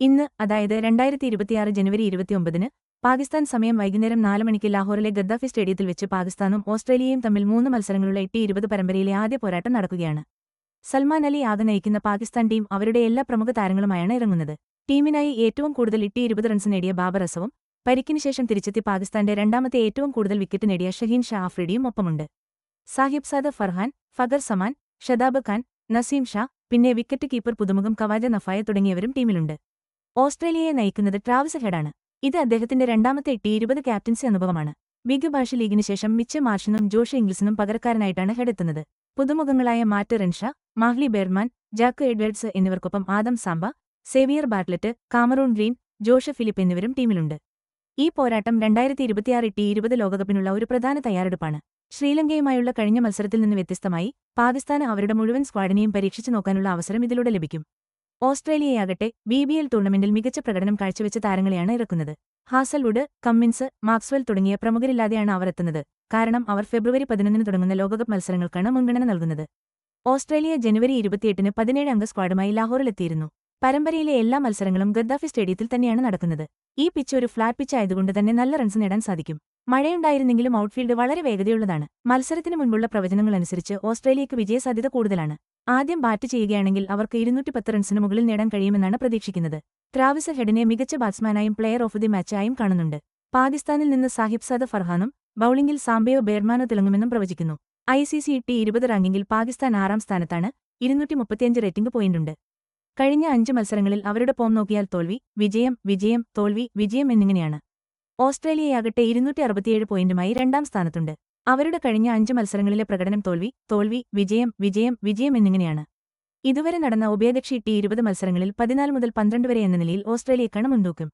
ഇന്ന് അതായത് രണ്ടായിരത്തി ഇരുപത്തിയാറ് ജനുവരി ഇരുപത്തിയൊമ്പതിന് പാകിസ്ഥാൻ സമയം വൈകുന്നേരം നാല് മണിക്ക് ലാഹോറിലെ ഗദ്ദാഫി സ്റ്റേഡിയത്തിൽ വെച്ച് പാകിസ്ഥാനും ഓസ്ട്രേലിയയും തമ്മിൽ മൂന്ന് മത്സരങ്ങളുള്ള എട്ടി ഇരുപത് പരമ്പരയിലെ ആദ്യ പോരാട്ടം നടക്കുകയാണ്. സൽമാൻ അലി ആകെ നയിക്കുന്ന പാകിസ്ഥാൻ ടീം അവരുടെ എല്ലാ പ്രമുഖ താരങ്ങളുമായാണ് ഇറങ്ങുന്നത്. ടീമിനായി ഏറ്റവും കൂടുതൽ ഇട്ടി ഇരുപത് റൺസ് നേടിയ ബാബർ അസവും പരിക്കിന് ശേഷം തിരിച്ചെത്തി പാകിസ്ഥാന്റെ രണ്ടാമത്തെ ഏറ്റവും കൂടുതൽ വിക്കറ്റ് നേടിയ ഷഹീൻ ഷാ ആഫ്രീഡിയും ഒപ്പമുണ്ട്. സാഹിബ് സാദ് ഫർഹാൻ ഫഗർ സമാൻ ഷദാബ് ഖാൻ നസീം ഷാ പിന്നെ വിക്കറ്റ് കീപ്പർ പുതുമുഖം കവാജ നഫായ തുടങ്ങിയവരും ടീമിലുണ്ട്. ഓസ്ട്രേലിയയെ നയിക്കുന്നത് ട്രാവിസ് ഹെഡാണ്. ഇത് അദ്ദേഹത്തിന്റെ രണ്ടാമത്തെ ടി ഇരുപത് ക്യാപ്റ്റൻസി അനുഭവമാണ്. ബിഗ് ബാഷ് ലീഗിന് ശേഷം മിച്ച മാർഷിനും ജോഷ് ഇംഗ്ലിസിനും പകരക്കാരനായിട്ടാണ് ഹെഡ് എത്തുന്നത് പുതുമുഖങ്ങളായ Matt Renshaw Mahli Beardman Jack Edwards എന്നിവർക്കൊപ്പം Adam Zampa Xavier Bartlett Cameron Green Josh Philippe എന്നിവരും ടീമിലുണ്ട്. ഈ പോരാട്ടം രണ്ടായിരത്തി ഇരുപത്തിയാറ് ടി ഇരുപത് ലോകകപ്പിനുള്ള ഒരു പ്രധാന തയ്യാറെടുപ്പാണ്. ശ്രീലങ്കയുമായുള്ള കഴിഞ്ഞ മത്സരത്തിൽ നിന്ന് വ്യത്യസ്തമായി പാകിസ്ഥാന് അവരുടെ മുഴുവൻ സ്ക്വാഡിനെയും പരീക്ഷിച്ചു നോക്കാനുള്ള അവസരം ഇതിലൂടെ ലഭിക്കും. ഓസ്ട്രേലിയയാകട്ടെ ബി ബി എൽ ടൂർണമെന്റിൽ മികച്ച പ്രകടനം കാഴ്ചവെച്ച താരങ്ങളെയാണ് ഇറക്കുന്നത്. ഹാസൽവുഡ് കമ്മിൻസ് മാക്സ്വെൽ തുടങ്ങിയ പ്രമുഖരില്ലാതെയാണ് അവർ എത്തുന്നത്. കാരണം അവർ ഫെബ്രുവരി പതിനൊന്നിന് തുടങ്ങുന്ന ലോകകപ്പ് മത്സരങ്ങൾക്കാണ് മുൻഗണന നൽകുന്നത്. ഓസ്ട്രേലിയ ജനുവരി ഇരുപത്തിയെട്ടിന് പതിനേഴ് അംഗ സ്ക്വാഡുമായി ലാഹോറിലെത്തിയിരുന്നു. പരമ്പരയിലെ എല്ലാ മത്സരങ്ങളും ഗദ്ദാഫി സ്റ്റേഡിയത്തിൽ തന്നെയാണ് നടക്കുന്നത്. ഈ പിച്ച് ഒരു ഫ്ളാറ്റ് പിച്ച് ആയതുകൊണ്ട് തന്നെ നല്ല റൺസ് നേടാൻ സാധിക്കും. മഴയുണ്ടായിരുന്നെങ്കിലും ഔട്ട്ഫീൽഡ് വളരെ വേഗതയുള്ളതാണ്. മത്സരത്തിന് മുൻപുള്ള പ്രവചനങ്ങളനുസരിച്ച് ഓസ്ട്രേലിയയ്ക്ക് വിജയസാധ്യത കൂടുതലാണ്. ആദ്യം ബാറ്റ് ചെയ്യുകയാണെങ്കിൽ അവർക്ക് ഇരുന്നൂറ്റി പത്ത് റൺസിന് മുകളിൽ നേടാൻ കഴിയുമെന്നാണ് പ്രതീക്ഷിക്കുന്നത്. ട്രാവിസ് ഹെഡിനെ മികച്ച ബാറ്റ്സ്മാനായും പ്ലെയർ ഓഫ് ദി മാച്ചായും കാണുന്നുണ്ട്. പാകിസ്ഥാനിൽ നിന്ന് സാഹിബ് സാദ ഫർഹാനും ബൌളിംഗിൽ സാംബയോ ബേർമാനോ തിളങ്ങുമെന്നും പ്രവചിക്കുന്നു. ഐ സി സി ടി ഇരുപത് റാങ്കിങ്ങിൽ പാകിസ്ഥാൻ ആറാം സ്ഥാനത്താണ് ഇരുന്നൂറ്റി മുപ്പത്തിയഞ്ച് റേറ്റിംഗ് പോയിന്റുണ്ട് കഴിഞ്ഞ അഞ്ച് മത്സരങ്ങളിൽ അവരുടെ പോം നോക്കിയാൽ തോൽവി വിജയം വിജയം തോൽവി വിജയം എന്നിങ്ങനെയാണ്. ഓസ്ട്രേലിയയാകട്ടെ ഇരുന്നൂറ്റി അറുപത്തിയേഴ് പോയിന്റുമായി രണ്ടാം സ്ഥാനത്തുണ്ട്. അവരുടെ കഴിഞ്ഞ അഞ്ച് മത്സരങ്ങളിലെ പ്രകടനം തോൽവി തോൽവി വിജയം വിജയം വിജയം എന്നിങ്ങനെയാണ്. ഇതുവരെ നടന്ന ഉഭയകക്ഷി ടി ഇരുപത് മത്സരങ്ങളിൽ പതിനാല് മുതൽ പന്ത്രണ്ട് വരെ എന്ന നിലയിൽ ഓസ്ട്രേലിയക്കാണ് മുൻതൂക്കം.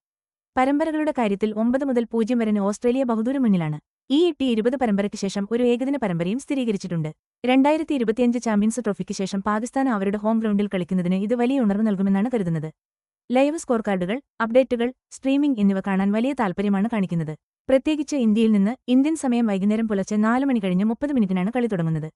പരമ്പരകളുടെ കാര്യത്തിൽ ഒമ്പത് മുതൽ പൂജ്യം വരെ ഓസ്ട്രേലിയ ബഹുദൂരം മുന്നിലാണ്. ഈ ടി ഇരുപത് പരമ്പരയ്ക്ക് ശേഷം ഒരു ഏകദിന പരമ്പരയും സ്ഥിരീകരിച്ചിട്ടുണ്ട്. രണ്ടായിരത്തി ഇരുപത്തിയഞ്ച് ചാമ്പ്യൻസ് ട്രോഫിക്ക് ശേഷം പാകിസ്ഥാൻ അവരുടെ ഹോം ഗ്രൗണ്ടിൽ കളിക്കുന്നതിന് ഇത് വലിയ ഉണർവ് നൽകുമെന്നാണ് കരുതുന്നത്. ലൈവ് സ്കോർ കാർഡുകൾ അപ്ഡേറ്റുകൾ സ്ട്രീമിംഗ് എന്നിവ കാണാൻ വലിയ താൽപ്പര്യമാണ് കാണിക്കുന്നത്. പ്രത്യേകിച്ച് ഇന്ത്യയിൽ നിന്ന് ഇന്ത്യൻ സമയം വൈകുന്നേരം പുലർച്ചെ നാല് മണി കഴിഞ്ഞ് മുപ്പത് മിനിറ്റിനാണ് കളി തുടങ്ങുന്നത്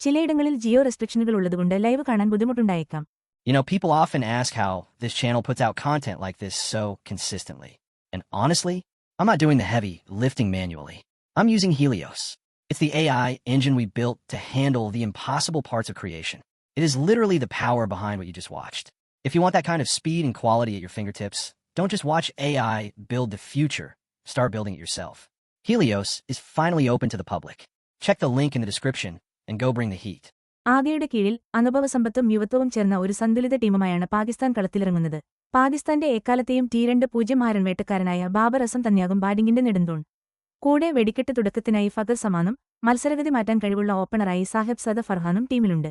ചിലയിടങ്ങളിൽ ജിയോ റെസ്ട്രിക്ഷനുകൾ ഉള്ളതുകൊണ്ട് ലൈവ് കാണാൻ ബുദ്ധിമുട്ടുണ്ടായേക്കാം You know, people often ask how this channel puts out content like this so consistently. And honestly, I'm not doing the heavy lifting manually. I'm using Helios. It's the AI engine we built to handle the impossible parts of creation. It is literally the power behind what you just watched. If you want that kind of speed and quality at your fingertips, don't just watch AI build the future. Start building it yourself. Helios is finally open to the public. Check the link in the description and go bring the heat. ആദ്യയുടെ കീഴിൽ അനുഭവസമ്പത്തും യുവത്വവും ചേർന്ന ഒരു സന്തുലിത ടീമുമായാണ് പാകിസ്ഥാൻ കളത്തിലിറങ്ങുന്നത് പാകിസ്ഥാന്റെ എക്കാലത്തെയും T രണ്ട് പൂജ്യം ആരൻ വേട്ടക്കാരനായ ബാബർ അസം തന്നെയാകും ബാറ്റിംഗിന്റെ നെടുന്തൂൺ കൂടെ വെടിക്കെട്ട് തുടക്കത്തിനായി ഫഗർ സമാനും മത്സരഗതി മാറ്റാൻ കഴിവുള്ള ഓപ്പണറായി സാഹിബ് സദ ഫർഹാനും ടീമിലുണ്ട്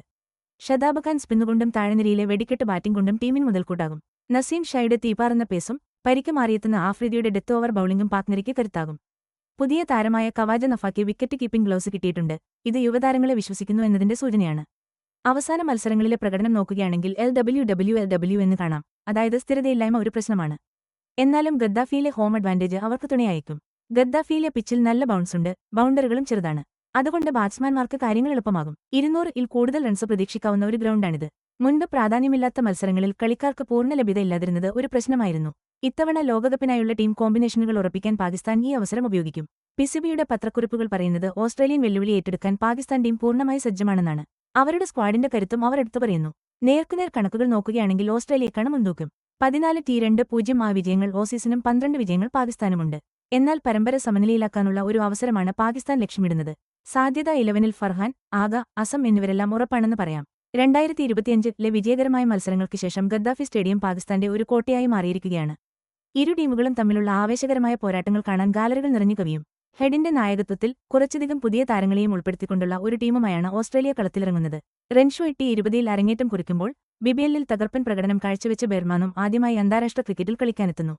ഷദാബ് ഖാൻ സ്പിന്നുകൊണ്ടും താഴ്നിരയിലെ വെടിക്കെട്ട് ബാറ്റിംഗ് കൊണ്ടും ടീമിന് മുതൽക്കൂട്ടാകും നസീം ഷായുടെ തീപാറുന്ന പേസും പരിക്ക് മാറിയെത്തുന്ന ആഫ്രിദിയുടെ ഡെത്ത് ഓവർ ബൌളിംഗും പാക്നിരയ്ക്ക് കരുത്താകും. പുതിയ താരമായ കവാജ നഫാക്ക് വിക്കറ്റ് കീപ്പിംഗ് ഗ്ലൗസ് കിട്ടിയിട്ടുണ്ട്. ഇത് യുവതാരങ്ങളെ വിശ്വസിക്കുന്നു എന്നതിന്റെ സൂചനയാണ്. അവസാന മത്സരങ്ങളിലെ പ്രകടനം നോക്കുകയാണെങ്കിൽ L W W L W എന്ന് കാണാം. അതായത് സ്ഥിരതയില്ലായ്മ ഒരു പ്രശ്നമാണ്. എന്നാലും ഗദ്ദാഫിയിലെ ഹോം അഡ്വാന്റേജ് അവർക്ക് തുണയായേക്കും. ഗദ്ദാഫിയിലെ പിച്ചിൽ നല്ല ബൗൺസുണ്ട് ബൗണ്ടറികളും ചെറുതാണ്. അതുകൊണ്ട് ബാറ്റ്സ്മാൻമാർക്ക് കാര്യങ്ങൾ എളുപ്പമാകും. ഇരുന്നൂറിൽ കൂടുതൽ റൺസ് പ്രതീക്ഷിക്കാവുന്ന ഒരു ഗ്രൗണ്ടാണിത് മുൻപ് പ്രാധാന്യമില്ലാത്ത മത്സരങ്ങളിൽ കളിക്കാർക്ക് പൂർണ ലഭ്യത ഇല്ലാതിരുന്നത് ഒരു പ്രശ്നമായിരുന്നു. ഇത്തവണ ലോകകപ്പിനായുള്ള ടീം കോമ്പിനേഷനുകൾ ഉറപ്പിക്കാൻ പാകിസ്ഥാൻ ഈ അവസരം ഉപയോഗിക്കും. പിസിബിയുടെ പത്രക്കുറിപ്പുകൾ പറയുന്നത് ഓസ്ട്രേലിയൻ വെല്ലുവിളി ഏറ്റെടുക്കാൻ പാകിസ്ഥാൻ ടീം പൂർണമായി സജ്ജമാണെന്നാണ്. അവരുടെ സ്ക്വാഡിന്റെ കരുത്തും അവർ എടുത്തു പറയുന്നു. നേർക്കുനേർ കണക്കുകൾ നോക്കുകയാണെങ്കിൽ ഓസ്ട്രേലിയക്കാണ് മുൻതൂക്കം. പതിനാല് ടി രണ്ട് പൂജ്യം ആ വിജയങ്ങൾ ഓസീസിനും പന്ത്രണ്ട് വിജയങ്ങൾ പാകിസ്ഥാനുമുണ്ട്. എന്നാൽ പരമ്പര സമനിലയിലാക്കാനുള്ള ഒരു അവസരമാണ് പാകിസ്ഥാൻ ലക്ഷ്യമിടുന്നത്. സാധ്യത ഇലവനിൽ ഫർഹാൻ ആഗ അസം എന്നിവരെല്ലാം ഉറപ്പാണെന്ന് പറയാം. രണ്ടായിരത്തി ഇരുപത്തിയഞ്ചിലെ വിജയകരമായ മത്സരങ്ങൾക്ക് ശേഷം ഗദ്ദാഫി സ്റ്റേഡിയം പാകിസ്ഥാന്റെ ഒരു കോട്ടയായി മാറിയിരിക്കുകയാണ്. ഇരു ടീമുകളും തമ്മിലുള്ള ആവേശകരമായ പോരാട്ടങ്ങൾ കാണാൻ ഗാലറികൾ നിറഞ്ഞു കവിയും. ഹെഡിന്റെ നായകത്വത്തിൽ കുറച്ചധികം പുതിയ താരങ്ങളെയും ഉൾപ്പെടുത്തിക്കൊണ്ടുള്ള ഒരു ടീമുമായാണ് ഓസ്ട്രേലിയ കളത്തിലിറങ്ങുന്നത്. റെൻഷോ എട്ടി ഇരുപതിൽ അരങ്ങേറ്റം കുറിക്കുമ്പോൾ ബിബിഎല്ലിൽ തകർപ്പൻ പ്രകടനം കാഴ്ചവെച്ച ബെർമാനും ആദ്യമായി അന്താരാഷ്ട്ര ക്രിക്കറ്റിൽ കളിക്കാനെത്തുന്നു.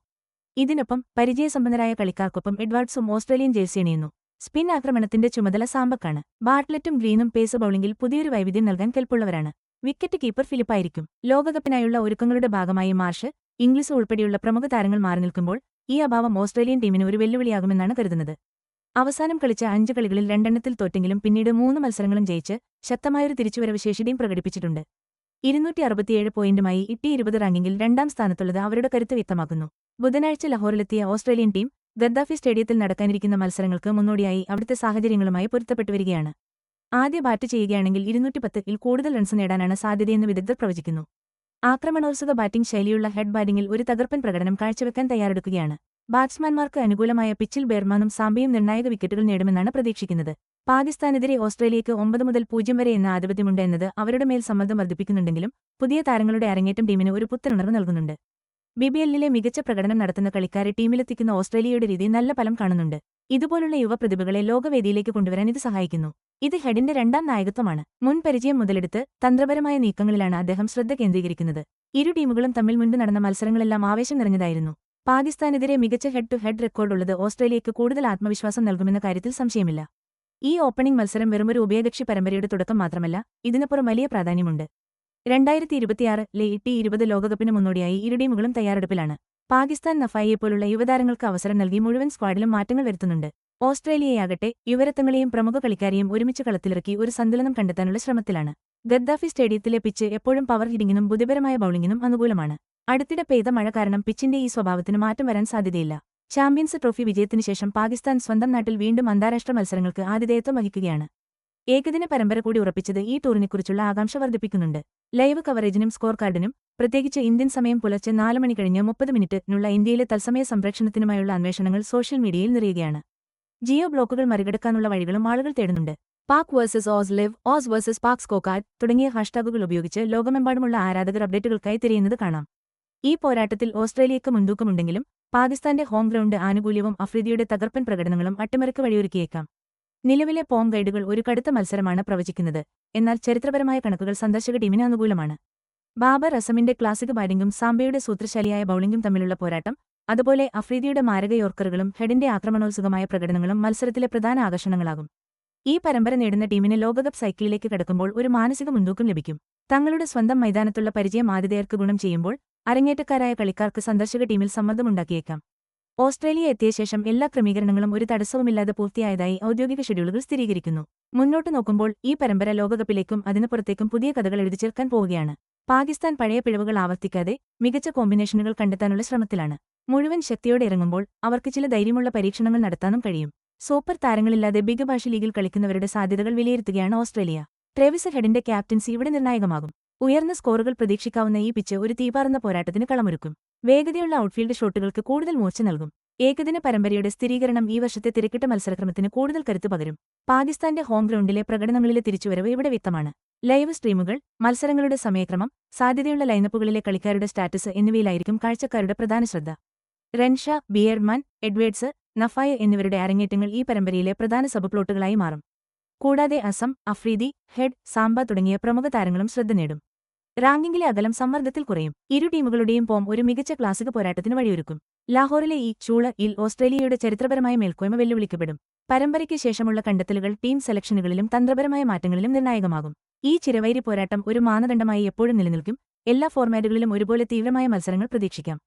ഇതിനൊപ്പം പരിചയസമ്പന്നരായ കളിക്കാർക്കൊപ്പം എഡ്വാർഡ്സും ഓസ്ട്രേലിയൻ ജേഴ്സി അണിയുന്നു. സ്പിൻ ആക്രമണത്തിന്റെ ചുമതല സാമ്പക്കാണ്. ബാർട്ട്ലറ്റും ഗ്രീനും പേസ് ബൌളിംഗിൽ പുതിയൊരു വൈവിധ്യം നൽകാൻ കെൽപ്പുള്ളവരാണ്. Wicket keeper ഫിലിപ്പായിരിക്കും. ലോകകപ്പിനായുള്ള ഒരുക്കങ്ങളുടെ ഭാഗമായി മാർഷ് ഇംഗ്ലീഷ് ഉൾപ്പെടെയുള്ള പ്രമുഖ താരങ്ങൾ മാറി നിൽക്കുമ്പോൾ ഈ അഭാവം ഓസ്ട്രേലിയൻ ടീമിന് ഒരു വെല്ലുവിളിയാകുമെന്നാണ് കരുതുന്നത്. അവസാനം കളിച്ച അഞ്ച് കളികളിൽ രണ്ടെണ്ണത്തിൽ തോറ്റെങ്കിലും പിന്നീട് മൂന്ന് മത്സരങ്ങളും ജയിച്ച് ശക്തമായൊരു തിരിച്ചുവരവ് ശേഷിയും പ്രകടിപ്പിച്ചിട്ടുണ്ട്. ഇരുന്നൂറ്റി അറുപത്തിയേഴ് പോയിന്റുമായി ഇട്ടി ഇരുപത് റാങ്കിങ്ങിൽ രണ്ടാം സ്ഥാനത്തുള്ളത് അവരുടെ കരുത്ത് വ്യക്തമാക്കുന്നു. ബുധനാഴ്ച ലഹോറിലെത്തിയ ഓസ്ട്രേലിയൻ ടീം ഗദ്ദാഫി സ്റ്റേഡിയത്തിൽ നടക്കാനിരിക്കുന്ന മത്സരങ്ങൾക്ക് മുന്നോടിയായി അവിടുത്തെ സാഹചര്യങ്ങളുമായി പൊരുത്തപ്പെട്ടു വരികയാണ്. ആദ്യ ബാറ്റ് ചെയ്യുകയാണെങ്കിൽ ഇരുന്നൂറ്റി പത്തിൽ കൂടുതൽ റൺസ് നേടാനാണ് സാധ്യതയെന്ന് വിദഗ്ധർ പ്രവചിക്കുന്നു. ആക്രമണോത്സുക ബാറ്റിംഗ് ശൈലിയുള്ള ഹെഡ് ബാറ്റിംഗിൽ ഒരു തകർപ്പൻ പ്രകടനം കാഴ്ചവെക്കാൻ തയ്യാറെടുക്കുകയാണ്. ബാറ്റ്സ്മാൻമാർക്ക് അനുകൂലമായ പിച്ചിൽ ബെർമാനും സാംബയും നിർണായക വിക്കറ്റുകൾ നേടുമെന്നാണ് പ്രതീക്ഷിക്കുന്നത്. പാകിസ്ഥാനെതിരെ ഓസ്ട്രേലിയയ്ക്ക് ഒമ്പത് മുതൽ പൂജ്യം വരെ എന്ന ആധിപത്യമുണ്ട് എന്നത് അവരുടെ മേൽ സമ്മർദ്ദം വർദ്ധിപ്പിക്കുന്നുണ്ടെങ്കിലും പുതിയ താരങ്ങളുടെ അരങ്ങേറ്റം ടീമിന് ഒരു പുത്തനുണർവ് നൽകുന്നുണ്ട്. ബിബിഎല്ലിലെ മികച്ച പ്രകടനം നടത്തുന്ന കളിക്കാരെ ടീമിലെത്തിക്കുന്ന ഓസ്ട്രേലിയയുടെ രീതി നല്ല ഫലം കാണുന്നുണ്ട്. ഇതുപോലുള്ള യുവപ്രതിഭകളെ ലോകവേദിയിലേക്ക് കൊണ്ടുവരാൻ ഇത് സഹായിക്കുന്നു. ഇത് ഹെഡിന്റെ രണ്ടാം നായകത്വമാണ്. മുൻ പരിചയം മുതലെടുത്ത് തന്ത്രപരമായ നീക്കങ്ങളിലാണ് അദ്ദേഹം ശ്രദ്ധ കേന്ദ്രീകരിക്കുന്നത്. ഇരു ടീമുകളും തമ്മിൽ മുൻപ് നടന്ന മത്സരങ്ങളെല്ലാം ആവേശം നിറഞ്ഞതായിരുന്നു. പാകിസ്ഥാനെതിരെ മികച്ച ഹെഡ് ടു ഹെഡ് റെക്കോർഡുള്ളത് ഓസ്ട്രേലിയയ്ക്ക് കൂടുതൽ ആത്മവിശ്വാസം നൽകുമെന്ന കാര്യത്തിൽ സംശയമില്ല. ഈ ഓപ്പണിംഗ് മത്സരം വെറുമൊരു ഉഭയകക്ഷി പരമ്പരയുടെ തുടക്കം മാത്രമല്ല ഇതിനപ്പുറം വലിയ പ്രാധാന്യമുണ്ട്. രണ്ടായിരത്തി ഇരുപത്തിയാറിലെ ടി ഇരുപത് ലോകകപ്പിന് മുന്നോടിയായി ഇരു ടീമുകളും തയ്യാറെടുപ്പിലാണ്. പാകിസ്ഥാൻ നഫായിയെപ്പോലുള്ള യുവതാരങ്ങൾക്ക് അവസരം നൽകി മുഴുവൻ സ്ക്വാഡിലും മാറ്റങ്ങൾ വരുത്തുന്നുണ്ട്. ഓസ്ട്രേലിയയാകട്ടെ യുവരത്വങ്ങളെയും പ്രമുഖ കളിക്കാരെയും ഒരുമിച്ച് കളത്തിലിറക്കി ഒരു സന്തുലനം കണ്ടെത്താനുള്ള ശ്രമത്തിലാണ്. ഗദ്ദാഫി സ്റ്റേഡിയത്തിലെ പിച്ച് എപ്പോഴും പവർ ഹിറ്റിംഗിനും ബുദ്ധിപരമായ ബൌളിംഗിനും അനുകൂലമാണ്. അടുത്തിടെ പെയ്ത മഴ കാരണം പിച്ചിന്റെ ഈ സ്വഭാവത്തിന് മാറ്റം വരാൻ സാധ്യതയില്ല. ചാമ്പ്യൻസ് ട്രോഫി വിജയത്തിനുശേഷം പാകിസ്ഥാൻ സ്വന്തം നാട്ടിൽ വീണ്ടും അന്താരാഷ്ട്ര മത്സരങ്ങൾക്ക് ആതിഥേയത്വം വഹിക്കുകയാണ്. ഏകദിന പരമ്പര കൂടി ഉറപ്പിച്ചത് ഈ ടൂറിനെക്കുറിച്ചുള്ള ആകാംക്ഷ വർദ്ധിപ്പിക്കുന്നുണ്ട്. ലൈവ് കവറേജിനും സ്കോർ കാർഡിനും പ്രത്യേകിച്ച് ഇന്ത്യൻ സമയം പുലർച്ചെ നാല് മണി കഴിഞ്ഞ് മുപ്പത് മിനിറ്റിനുള്ള ഇന്ത്യയിലെ തത്സമയ സംരക്ഷണത്തിനുമായുള്ള അന്വേഷണങ്ങൾ സോഷ്യൽ മീഡിയയിൽ നിറയുകയാണ്. ജിയോ ബ്ലോക്കുകൾ മറികടക്കാനുള്ള വഴികളും ആളുകൾ തേടുന്നുണ്ട്. Pak versus Aus live Aus versus Pak scorecard തുടങ്ങിയ ഹാഷ്ടാഗുകൾ ഉപയോഗിച്ച് ലോകമെമ്പാടുമുള്ള ആരാധകർ അപ്ഡേറ്റുകൾക്കായി തിരയുന്നത് കാണാം. ഈ പോരാട്ടത്തിൽ ഓസ്ട്രേലിയക്ക് മുൻതൂക്കമുണ്ടെങ്കിലും പാകിസ്ഥാന്റെ ഹോം ഗ്രൗണ്ട് ആനുകൂല്യവും അഫ്രീദിയുടെ തകർപ്പൻ പ്രകടനങ്ങളും അട്ടിമറിക്ക് വഴിയൊരുക്കിയേക്കാം. നിലവിലെ പോം ഗൈഡുകൾ ഒരു കടുത്ത മത്സരമാണ് പ്രവചിക്കുന്നത്. എന്നാൽ ചരിത്രപരമായ കണക്കുകൾ സന്ദർശക ടീമിന് അനുകൂലമാണ്. ബാബർ അസമിന്റെ ക്ലാസിക് ബാറ്റിംഗും സാംബയുടെ സൂത്രശാലിയായ ബൌളിംഗും തമ്മിലുള്ള പോരാട്ടം അതുപോലെ അഫ്രീദിയുടെ മാരക യോർക്കറുകളും ഹെഡിന്റെ ആക്രമണോത്സുകമായ പ്രകടനങ്ങളും മത്സരത്തിലെ പ്രധാന ആകർഷണങ്ങളാകും. ഈ പരമ്പര നേടുന്ന ടീമിന് ലോകകപ്പ് സൈക്കിളിലേക്ക് കടക്കുമ്പോൾ ഒരു മാനസിക മുൻതൂക്കം ലഭിക്കും. തങ്ങളുടെ സ്വന്തം മൈതാനത്തുള്ള പരിചയം ആതിഥേയർക്ക് ഗുണം ചെയ്യുമ്പോൾ അരങ്ങേറ്റക്കാരായ കളിക്കാർക്ക് സന്ദർശക ടീമിൽ സമ്മർദ്ദമുണ്ടാക്കിയേക്കാം. ഓസ്ട്രേലിയ എത്തിയ ശേഷം എല്ലാ ക്രമീകരണങ്ങളും ഒരു തടസ്സവുമില്ലാതെ പൂർത്തിയായതായി ഔദ്യോഗിക ഷെഡ്യൂളുകൾ സ്ഥിരീകരിക്കുന്നു. മുന്നോട്ട് നോക്കുമ്പോൾ ഈ പരമ്പര ലോകകപ്പിലേക്കും അതിനു പുറത്തേക്കും പുതിയ കഥകൾ എഴുതി ചേർക്കാൻ പോവുകയാണ്. പാകിസ്ഥാൻ പഴയ പിഴവുകൾ ആവർത്തിക്കാതെ മികച്ച കോമ്പിനേഷനുകൾ കണ്ടെത്താനുള്ള ശ്രമത്തിലാണ്. മുഴുവൻ ശക്തിയോടെ ഇറങ്ങുമ്പോൾ അവർക്ക് ചില ധൈര്യമുള്ള പരീക്ഷണങ്ങൾ നടത്താനും കഴിയും. സൂപ്പർ താരങ്ങളില്ലാതെ ബിഗ് ബാഷ് ലീഗിൽ കളിക്കുന്നവരുടെ സാധ്യതകൾ വിലയിരുത്തുകയാണ് ഓസ്ട്രേലിയ. ട്രേവിസ് ഹെഡിന്റെ ക്യാപ്റ്റൻസി ഇവിടെ നിർണായകമാകും. ഉയർന്ന സ്കോറുകൾ പ്രതീക്ഷിക്കാവുന്ന ഈ പിച്ച് ഒരു തീപാറുന്ന പോരാട്ടത്തിന് കളമൊരുക്കും. വേഗതയുള്ള ഔട്ട്ഫീൽഡ് ഷോട്ടുകൾക്ക് കൂടുതൽ മൂർച്ച നൽകും. ഏകദിന പരമ്പരയുടെ സ്ഥിരീകരണം ഈ വർഷത്തെ തിരക്കിട്ട മത്സരക്രമത്തിന് കൂടുതൽ കരുത്തു പകരും. പാകിസ്ഥാന്റെ ഹോം ഗ്രൗണ്ടിലെ പ്രകടനങ്ങളിലെ തിരിച്ചുവരവ് ഇവിടെ വ്യക്തമാണ്. ലൈവ് സ്ട്രീമുകൾ മത്സരങ്ങളുടെ സമയക്രമം സാധ്യതയുള്ള ലൈനപ്പുകളിലെ കളിക്കാരുടെ സ്റ്റാറ്റസ് എന്നിവയിലായിരിക്കും കാഴ്ചക്കാരുടെ പ്രധാന ശ്രദ്ധ. റെൻഷ ബിയർമാൻ എഡ്വേർഡ്സ് നഫായ എന്നിവരുടെ അരങ്ങേറ്റങ്ങൾ ഈ പരമ്പരയിലെ പ്രധാന സബ്പ്ലോട്ടുകളായി മാറും. കൂടാതെ അസം അഫ്രീദി ഹെഡ് സാംബ തുടങ്ങിയ പ്രമുഖ താരങ്ങളും ശ്രദ്ധ നേടും. റാങ്കിങ്ങിലെ അകലം സമ്മർദ്ദത്തിൽ കുറയും. ഇരു ടീമുകളുടെയും പോം ഒരു മികച്ച ക്ലാസിക പോരാട്ടത്തിന് വഴിയൊരുക്കും. ലാഹോറിലെ ഈ ചൂള ഇൽ ഓസ്ട്രേലിയയുടെ ചരിത്രപരമായ മേൽക്കോയ്മ വെല്ലുവിളിക്കപ്പെടും. പരമ്പരയ്ക്ക് ശേഷമുള്ള കണ്ടെത്തലുകൾ ടീം സെലക്ഷനുകളിലും തന്ത്രപരമായ മാറ്റങ്ങളിലും നിർണായകമാകും. ഈ ചിരവൈരി പോരാട്ടം ഒരു മാനദണ്ഡമായി എപ്പോഴും നിലനിൽക്കും. എല്ലാ ഫോർമാറ്റുകളിലും ഒരുപോലെ തീവ്രമായ മത്സരങ്ങൾ പ്രതീക്ഷിക്കാം.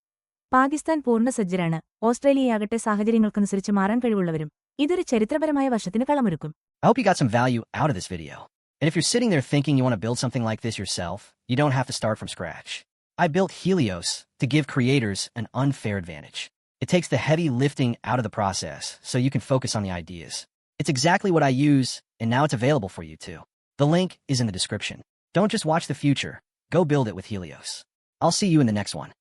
പാകിസ്ഥാൻ പൂർണ സജ്ജരാണ്. ഓസ്ട്രേലിയയാകട്ടെ സാഹചര്യങ്ങൾക്കനുസരിച്ച് മാറാൻ കഴിവുള്ളവരും ഇതൊരു ചരിത്രപരമായ വർഷത്തിന് കളമൊരുക്കും. I hope you got some value out of this video. And if you're sitting there thinking you want to build something like this yourself, you don't have to start from scratch. I built Helios to give creators an unfair advantage. It takes the heavy lifting out of the process so you can focus on the ideas. It's exactly what I use, and now it's available for you too. The link is in the description. Don't just watch the future, go build it with Helios. I'll see you in the next one.